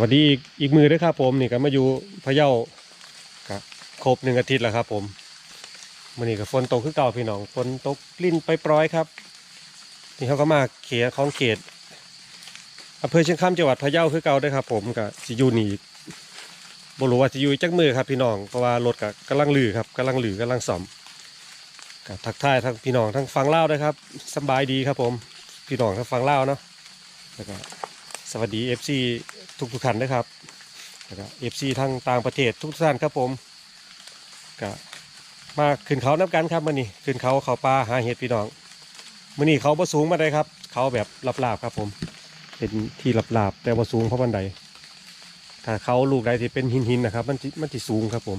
สวัสดีอีกอีกมือด้วยครับผมนี่ก็มาอยู่พะเยาก็ครบหนึ่งอาทิตย์แล้วครับ ผมมื่อนี้ก็ฝนตกคือเก่าพี่น้องฝนตกลิ้นไปปร้อยครับนี่เขาก็มาเขตของเขตอำเภอเชียงคำจังหวัดพะเยาคือเก่าด้วยครับ ผมก็สิอยู่นี่บรู้ว่าสิอยู่จักมือครับ พี่น้องเพราะว่ารถก็กำลังลือครับกำลังลือกำลังซ่อมก็ทักทายทั้งพี่น้องทั้งฟังเล่าด้วยครับสบายดีครับ ผมพี่น้องทั้งฟังเล่าเนาะแล้วก็ สวัสดี FC ทุกทุกท่านนะครับแล้วก็ FC ทั้งต่างประเทศทุกท่านครับผมก็มาขึ้นเขานับกันครับมื่อนี้ขึ้นเขาเขาป่าหาเห็ดพี่น้องมื่อนี้เขาบ่สูงมาได้ครับ เขาแบบลาบๆครับผม เป็นที่ลาบๆแต่ว่สูงเพราะบันไดถ้าเขาลูกใดที่เป็นหินๆนะครับ มันจิมันจิสูงครับผม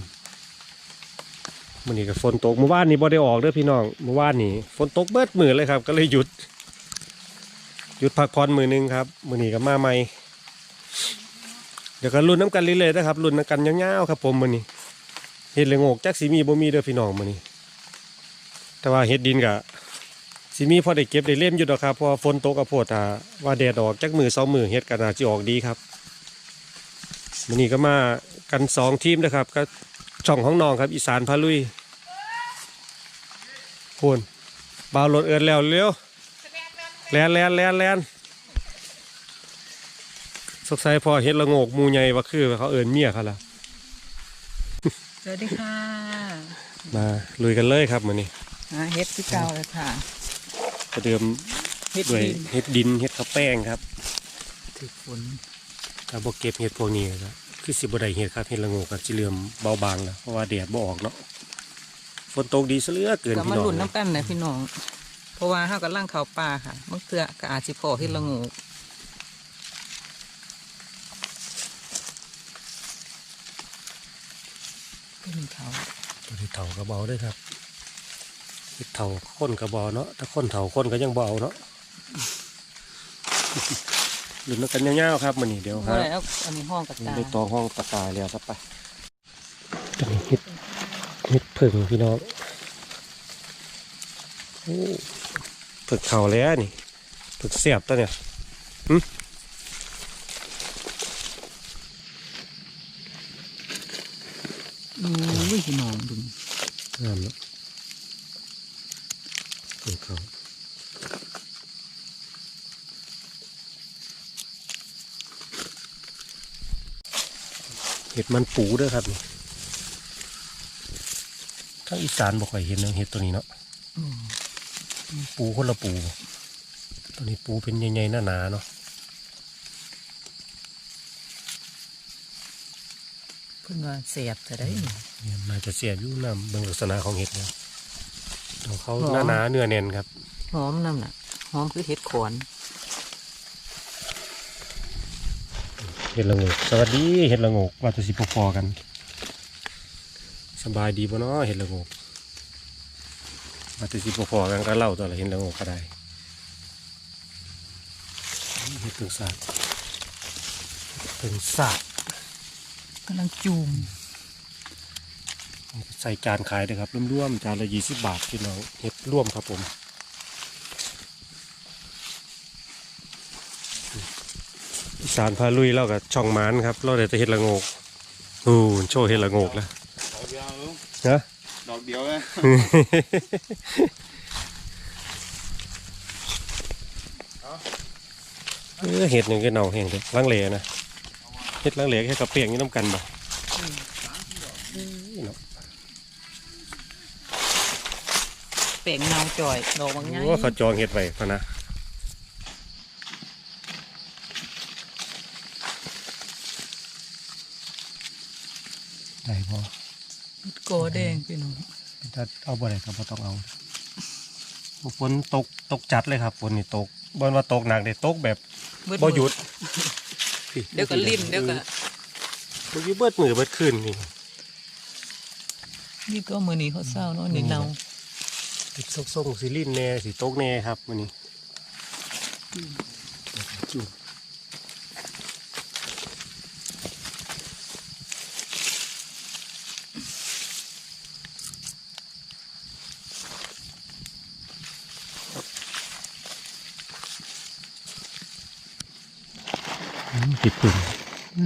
มื่อนี้ก็ฝนตกเมื่อวานนี้บ่ได้ออกเด้อพี่น้องเมื่อวานนี้ฝนตกเบิดมือเลยครับ ก็เลยหยุด หยุดพักผ่อนมือหนึงครับ มื่อนี้ก็มาใหม่ เดี๋ยวก็รุ่นน้ำกันเรื่อยๆนะครับรุ่นน้ำกันยาวๆครับผมมือนี้เห็ดเลงโงกจักสีมีบ่มีเด้อพี่น้องมือนี้ แต่ว่าเห็ดดินกะสีมีพอได้เก็บได้เล่มอยู่ดอกครับเพราะฝนตกกระโพดถ้าว่าแดดออกจักมือสองมือเห็ดก็น่าจจะออกดีครับมือนี้ก็มากันสองทีมนะครับ ก็ช่องของน้องครับ อีสานพาลุยโคนบาวรถเอินแล้วเร็ว แลนแลนแลนแลนสกสัยพอเฮ็ดละโงกหมูใหญ่ว่าคือ เขาเอินเมียเขาละสวัสดีค่ะ มาลุยกันเลยครับมื้อนี้หาเฮ็ดที่เก่าเลยค่ะประเดิมเฮ็ดด้วยดินเฮ็ดดินเฮ็ดข้าวแป้งครับถือฝนถ้าบ่เก็บเฮ็ดพวกนี้ก็คือสิบ่ได้เฮ็ดครับเฮ็ดละโงกก็สิเริ่มเบาบางแล้วเพราะว่าแดดบ่ออกเนาะฝนตกดีซะเหลือเกินก็พี่มาน้องหลุนน้ำกันนะพี่น้อง เพราะว่าเฮากำลังเข้าป่าค่ะบางเทื่อก็อาจสิพอเฮ็ดละงูเป็นเขาตัวที่เฒ่าก็เบาเด้วยครับเฮ็ดเฒ่าคนก็บ่เนาะถ้าคนเฒ่าคนก็ยังบ่เอาเนาะลุ้นกันยาวๆครับมื้อนี้เดี๋ยวบ่ฮะได้เอาอันนี้ห้องกระตาได้ตองห้องตะกายแล้วครับไปตอนนี้เฮ็ดเฮ็ดผึ่งพี่น้องโอ้ ผึ่งเข่าแล้วนี่ผึ่งเสียบตัวเนี่ยอือพี่น้องดูงามเนาะผึ่งเข่าเห็ดมันปูเด้วยครับนี่ทางอีสานบ่ค่อยเห็นเนาะเห็ดตัวนี้เนาะอืม ปูคนละปูตัวนี้ปูเป็นใหญ่ๆหนาๆเนาะเพิ่นว่าเสียบจะได้นี่เนี่ยน่าจะเสียบอยู่น้ำเบิ่งลักษณะของเห็ดเนี่ยของเขาหรอหนาหนาๆเนื้อแน่นครับหอมน้ำน่ะหอมคือเฮ็ดขอนเห็ดละโงกสวัสดีเห็ดละโงกว่าจะสิพอๆกันสบายดีปะเนาะเห็ดละโงก ว่าจะสิพอๆกันก็เล่าตัวละเห็ดละโงกก็ได้เห็ดถึงศาสตร์ถึงศาสตร์กำลังจูมใส่จานขายนะครับร่วมๆจานละยี่สิบบาทพี่น้องเห็ดร่วมครับผมอีสานพาลุยเล่ากับช่องหมานครับเราได้แต่เห็ดละโงกอู้โชว์เห็ดละโงกแล้ว ดอกเดียวลุง นะ ด อกเดียวนะเออเห็ดหนึ่งก็เน่าแห้งเลยลังเลนะเห็ดลังเลแค่กระเปียงนี่น้ำกันบ่เออเนาะแป้งเนาจ่อยดอกบางใหญ่โอ้เขาจองเห็ดไว้พะนะได้พอ โกแดงพี่น้องถ้าเอาบ่ได้ก็บ่ต้องเอาฝนตกตกจัดเลยครับฝนนี่ตกบ่นว่าตกหนักเลยตกแบบเบิดบ่หยุดเดี๋ยวก็ลิ้นเดี๋ยวก็บ่หยุดเบิดมือเบิดคืนนี่นี่ก็มือนี้เขาเศร้าเนาะนี่เนาติดซกซกสิลิ้นแน่สิตกแน่ครับมื้อนี้ ติดปุ่ม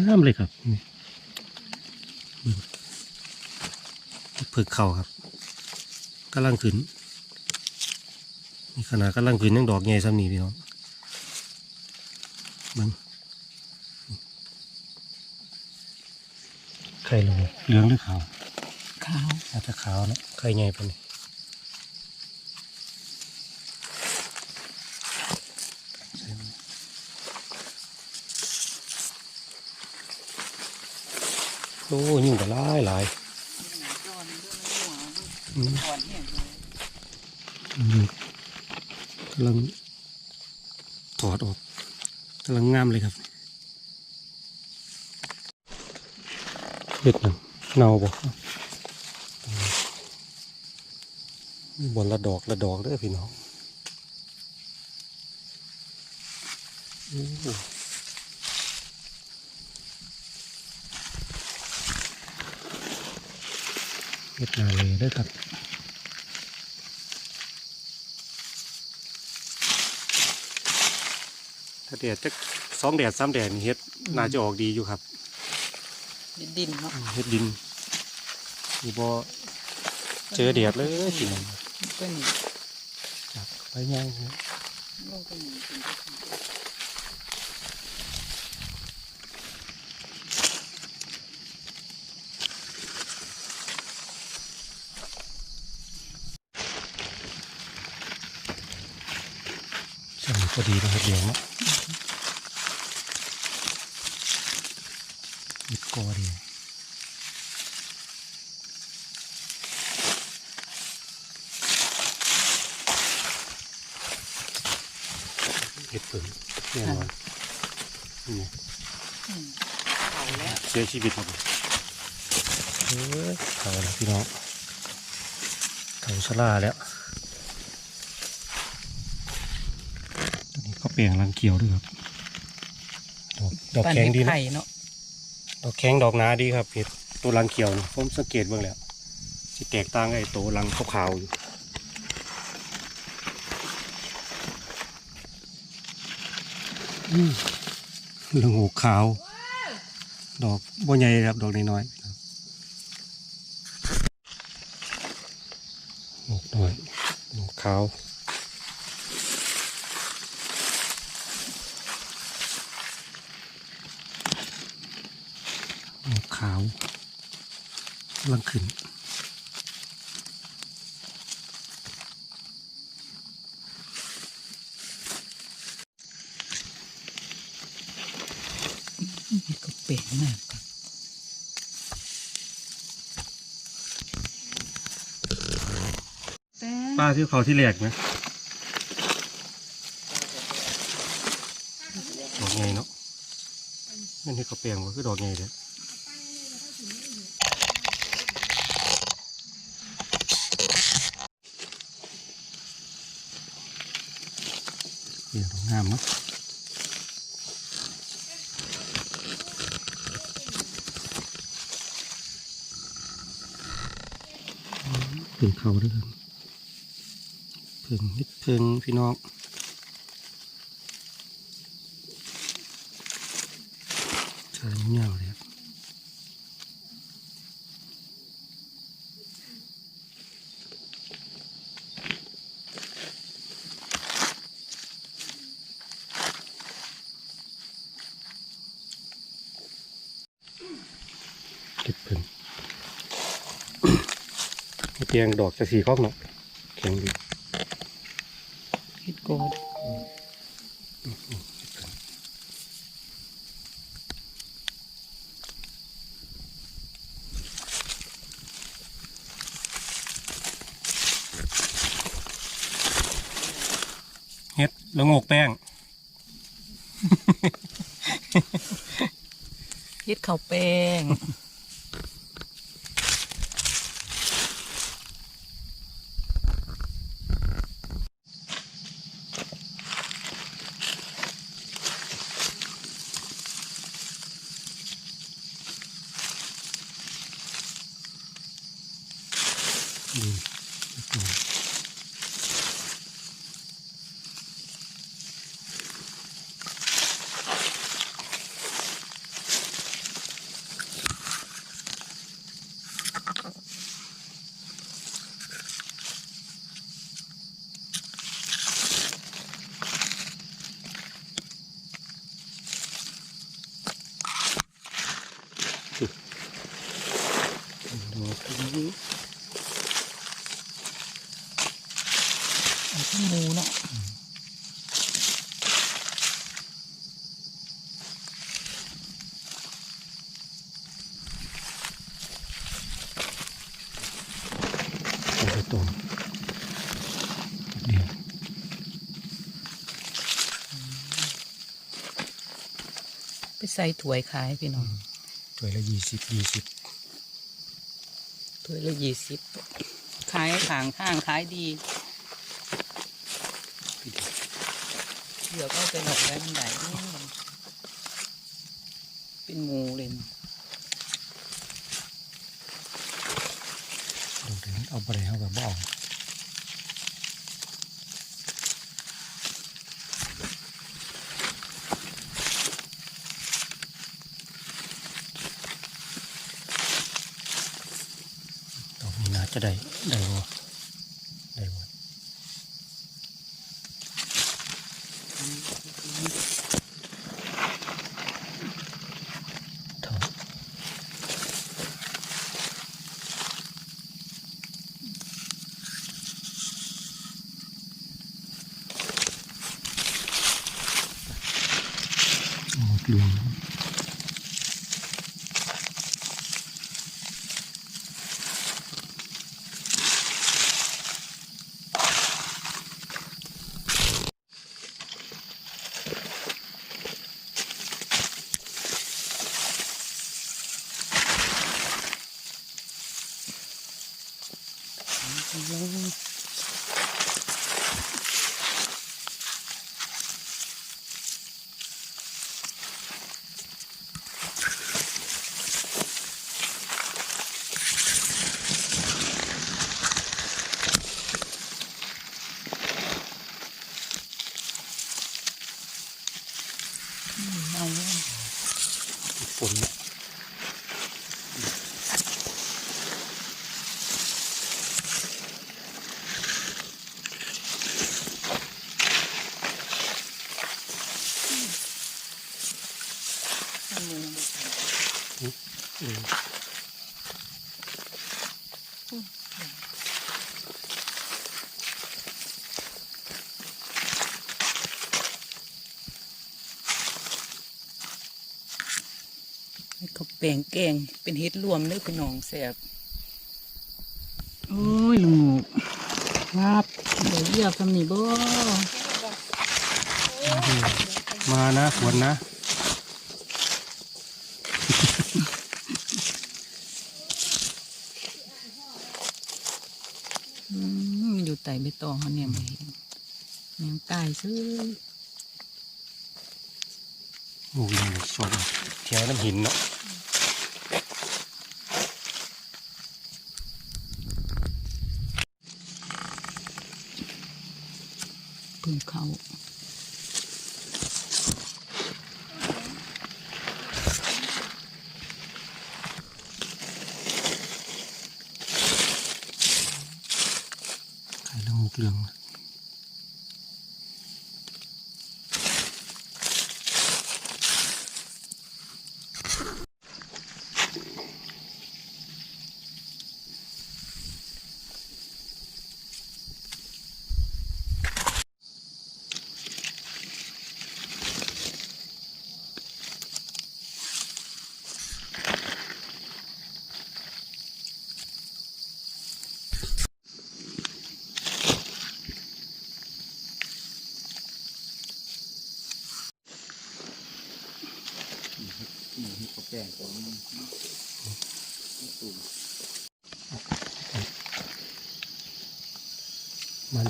งามเลยครับนี่เบิ่งเพิ่งเข้าครับกำลังขึ้นนี่ขนาดกำลังขึ้นยังดอกใหญ่ซ้ำนี่พี่น้องเบิ่งไข่ลงเหลืองหรือขาว ขาวอาจจะขาวเนอะไข่ใหญ่ปะนี่ อ้ยิ่งแต่หลายหลายอืมอืมกำลังถอดออกกำลังงามเลยครับเห็ดหยังเนาบ่บนละดอกละดอกเด้อพี่น้องอู้เฮ็ ดนาเลยเด้อครับถ้าแดดจะสองแดดสามแดดนี่เฮ็ดน่าจะออกดีอยู่ครับดินดินเนาะเฮ็ดดินนี่บ่เจอแดดเลยพี่น้องก็นี่จับไปย่างเนี่ยลงก็นี่เป็น พอดีนะครับเดี๋ยวนะเฮ็ดกอดีเห็ดเปิ่นแน่นอนนี่เขาแล้วเสียชีวิตครับเอ้ยเขาแล้วพี่น้องเขาสลาแล้ว ตัวนี้ก็เปลี่ยนรังเขียวด้วยครับดอกดอกปานแข็งเห็ดดีนะไข่เนาะดอกแข็งดอกหนาดีครับเห็ดตัวรังเขียวนะผมสังเกตเบ้างแล้วสิแตกต่างกับไอ้ตัวรังขาวๆอยู่อืมเรื่องหูขาว ดอกบัวใหญ่ครับดอกน้อยๆดอกน้อยดอกขาว ดอกขาว กำลังขึ้นเห็ดก็เปลี่ยนมากก่อนป้าที่เขาที่แหลกไหมดอกไงเนาะนั่นที่เขาเปลี่ยนว่าคือดอกไงเด้อเปลี่ยนดอกงามเนาะเพิ่งเขาด้วยครับเพิ่งนิดเพิ่งพี่น้องชายเงาเลยครับเก็บเพิ่ง เพียงดอกจะสีข้อกเนาะแข็งดีเห็ดโกดเฮ็ดแล้วงกแป้งเห็ดข้าวแป้ง ไอ้ที่มูนะตัวไปใส่ถวยขายพี่น้องถวยละยี่สิบยี่สิบ ถ้วยละยี่สิบขายขางข้างขายดีเดี๋ยวก็ไปหลอกได้มันได้นี่เป็นหมูเลยเนาะดูถึงเอาไปเอาแบบบ่เอาตรงนี้น่า จะได้ได้บ่ได้บ่เท่า หมดลวง เอาเลย ฝน เอาหมู อืม ให้เขา แปลงแกงเป็นเฮ็ดรวมเลยพี่น้องแซ่บโอ้ยลุงหมูครับเดี๋ยวเยียบทำนี่บ่มานะฝนนะอืมมันอยู่ใต้ใบตองเขาเนี่ยไม่เห็นยังตายซื้อโอ้ยสดเที่ยวน้ำหินเนาะ พึ่ง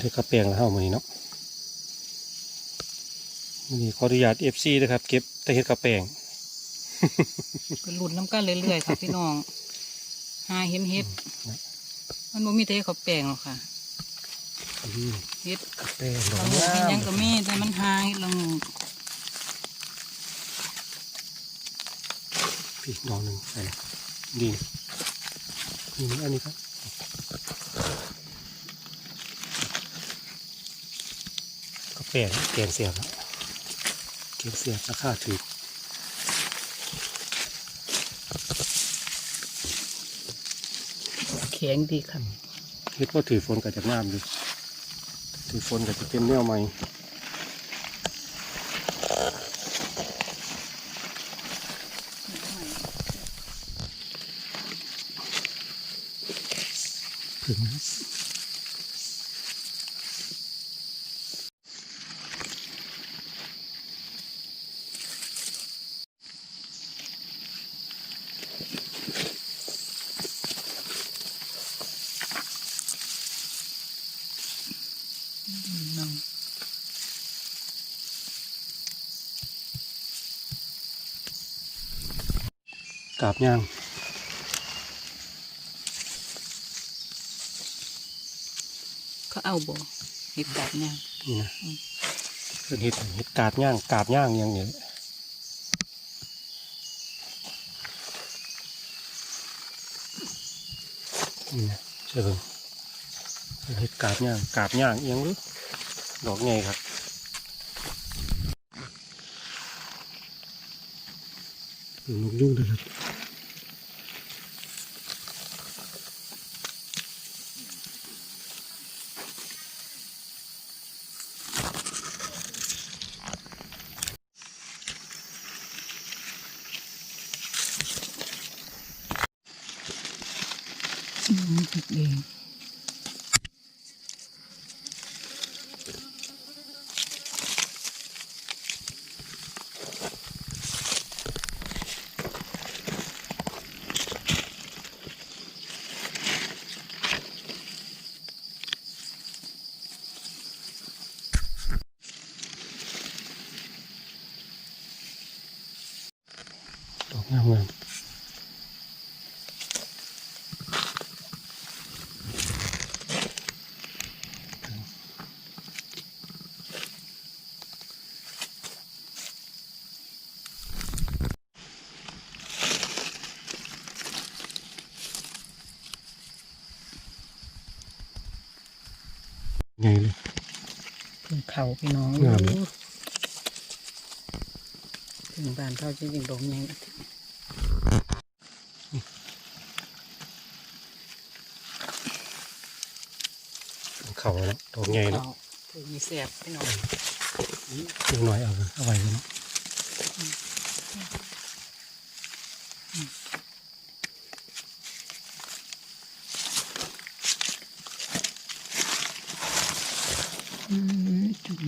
มันจะกระเปียงแล้วเฮามือนี้เนาะมือนี้ขออนุญาต FC นะครับ เก็บแต่เฮ็ดกระเปียงก็หลุดน้ำกันเรื่อยๆค่ะพี่น้องหาเห็นเฮ็ดมันบ่มีแต่เขาแปลงหรอกค่ะเฮ็ดกระเปียงดอละกงูงาเฮ็ดหยังก็มีแต่มันหายลงพี่ดอกหนึ่งใส่ดีนี่อันนี้ครับ กระเปียงเปลี่ยนเสียบแล้วเก็บเสียบราคาถูกแข็งดีค่ะเฮ็ดว่าถือฝนกับจากน้ำดูถือฝนกับจะเป็นแนวใหม่าบย่างเขาเอาบ่เห็ดกัดเนี่ยนี่นะเป็นเห็ดเห็ดกาบย่างกาบย่างอย่างนี้นี่นะเชื่อเพิ่งเป็นเห็ดกาบย่างกาบย่างเอียงหรือดอกไงครับนกยุ่งเลยครับ ดอกงามงามไงเลยเพิ่งเขาพี่น้องงามถึงบ้านเขาจริงๆดอกใหญ่ เขาแล้ว ดอกไงแล้วเขาคือมีแสบพี่น้องลูกน้อยเอาเอาไว้เลยเนาะอืมจุ่ม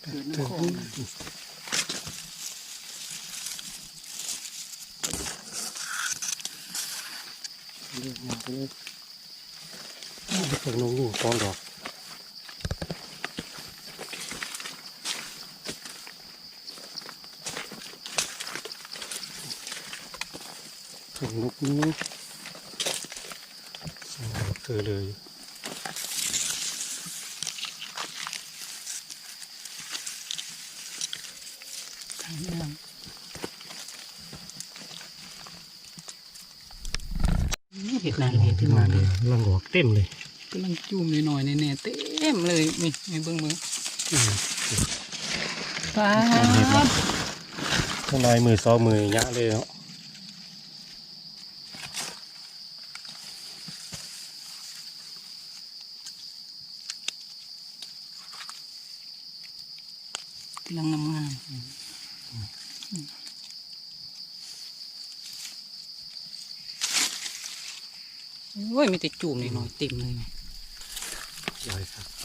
เกิดน้ำ โขงเรียกมาไปเลยเพิ่งนกอยู่ก้อนดอกเพิ่งนกนี้เกิดเลยทางน้ำเห็ดนางเห็ดขึ้นมางเลยลังออกเต็มเลยำลังจุ่มหน่อยๆแน่ๆเต็มเลยนี่ไม่เบิ่งเบิ่งอืมป้าข้างในมือสองมือยะเลยเนาะกำลังงามๆโอ้ยมีแต่จุ่มหน่อยๆเต็มเลย นะใหญ่ครับไป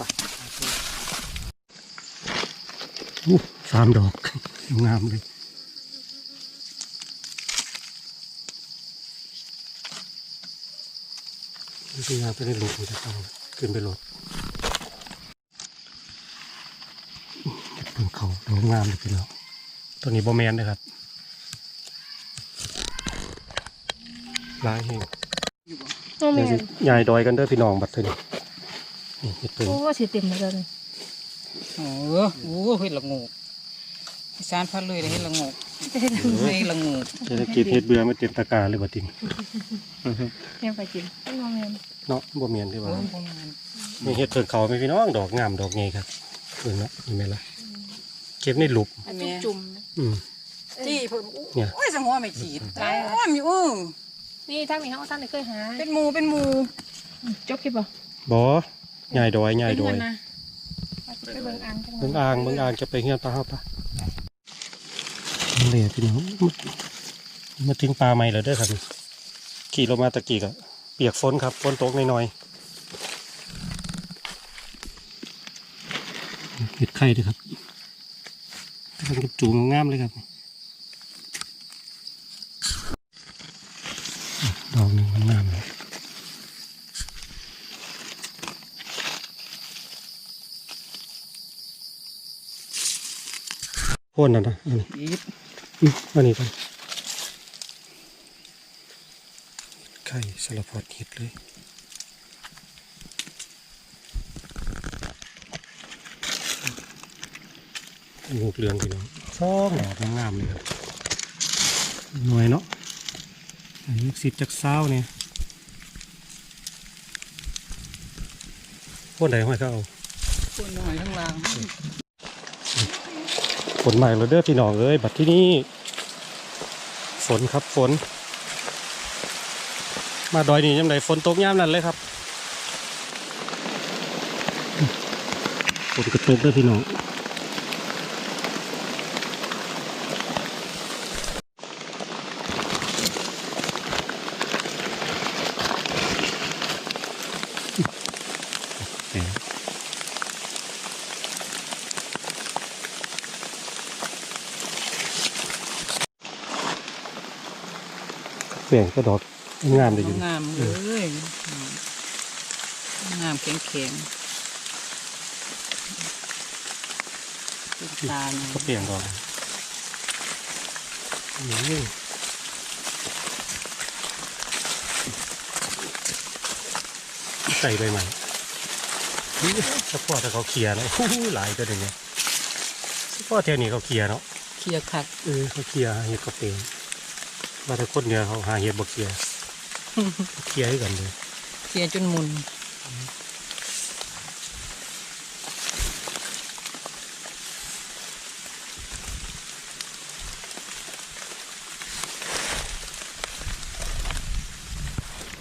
อู้สามดอกงามเลยนี่คืองานไปในหลุมจะต้องขึ้นไปรถเพิ่งเขาดอกงามเลยพี่น้องตัวนี้บอแมนเลยครับลายเฮงโอ้แม่เดี๋ยวสิใหญ่ดอยกันเด้อพี่น้องบัดเทอนี่ นี่เห็ดเพิ่งโอ้สิเต็มเหมือนกันโอ้โหเห็ดละโงูอีสานพัดเลยเลยเห็ดละโงูเห็ดละโงูเศรษฐกิจเห็ดเบื่อไม่เต็มตะกร้าเลยบัดทีนี้แม่ไปกินโอ้แม่เนาะบ่เมียนที่โอ้ว่ายประมาณนี่เห็ดเพิ่งเขาไหมพี่น้องดอกงามดอกไงครับเพิ่งเนาะนี่ไหมล่ะเก็บในหลุมอันนี้จุ่มอืมจี้เพิ่นเนี่ยโอ้ยสมหัวไม่ขีดตายแล้วอ้อมอยู่อื้อนี่ถ้ามีเขาท่านเคยหา เป็นหมูเป็นหมูจบคลิปป่ะบ่ ใหญ่ดอยใหญ่ดอยนะไปเบิ่งอ่างจังเบิ่งอ่างเบิ่งอ่างจะไปเฮือนปลาเฮาปะเหล่พี่น้องมาถึงปลาใหม่แล้วเด้อครับขี่ลงมาตะกี้ก็เปียกฝนครับฝนตกหน่อยๆเห็ดไข่ด้วยครับกำลังจะจูงงามเลยครับดอกหนึ่งงามๆเลย โค่ นนั่นนะอันนี้อีบอืมอันนี้กันไข่สลับพอดเห็ดเลยงูเหลืองพี่น้องช่องดอกงามๆเลยครับหน่วยเนาะอันนี้สิบจากเศร้าเนี่ยโค่นไหนห้อยเขาเอาคนหน่อยข้างล่าง ฝนใหม่เราเด้อพี่น้องเอ้ยบัดที่นี่ฝนครับฝน มาดอยนี่ยังไงฝนตกย่ามนั่นเลยครับฝนกระตกเด้อพี่น้อง ปลี่ยนก็ดอกงามเลยอยู่งามเลยงามแข็งแข็งติดตาเนี่ยก็เปลี่ยนดอกนี่ใส่ใบใหม่เฉพาะถ้าเขาเคลียร์นะอู้หูหลายตัวเดียวนี้เฉพาะแถวนี้เขาเคลียร์เนาะเคลียร์ขัดเออเขาเคลียร์หาเห็ดก็เป็น มาแต่คนเดียวเขาหาเห็ดบ่เคลียร์เคลียร์ให้กันเลยเคลียร์จนมุน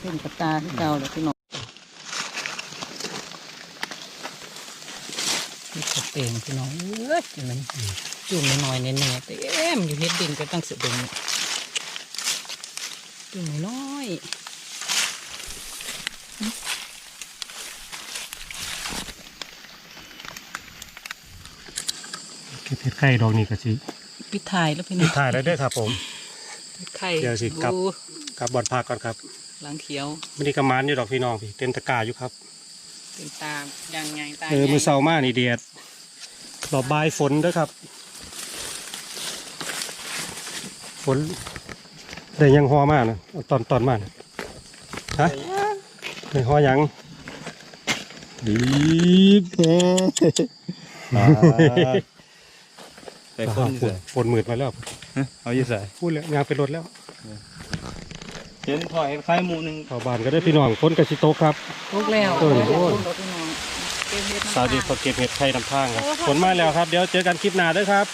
เป็นกระตาที่เก่าเลยพี่น้องนี่กระเตงพี่น้องเอ้ยมันจุ่มน้อยๆแน่ๆแต่เอ็มอยู่เฮ็ดดินก็ตั้งเสดงเนี่ ยจุ่มน้อยๆเก็บเห็ดไข่ดอกนี้ก็สิปิดท้ายแล้วพี่น้องถ่ายแล้วเด้วยครับผม ปิดไข่เดี๋ยวสิกลับ ดูกลับบอดพักก่อนครับหลังเขียวไม่ได้กำมานอยู่ดอกพี่น้องพี่เต็มตะกร้าอยู่ครับเป็นตาอย่างไงตาเออใหญ่มือเศร้ามากนี่เดียดรอบบ่ายฝนเด้วยครับ ฝน ได้ยังหอมากนะเอาตอนตอนมากนะฮะได้หอยังดีบแต่คนอยู่ฝนใส่ฝนมืดมาแล้วเอาอยู่ใส่พูดแล้วยางเป็นรถแล้ว เห็นพอเห็นไข่หมูหนึ่งเข้าบ้านก็ได้พี่น้องฝนกระชิโตกครับลูกแล้วเออโอ้ยพี่น้องเก็บเฮ็ดน้ำสาวดีเขาเก็บเห็ดไข่นำทางครับฝนมาแล้วครับ เดี๋ยวเจอกันคลิปหน้าด้วยครับ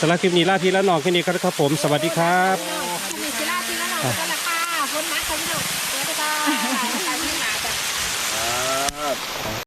สำหรับคลิปนี้ลาพี่และน้องแค่นี้ครับผม สวัสดีครับ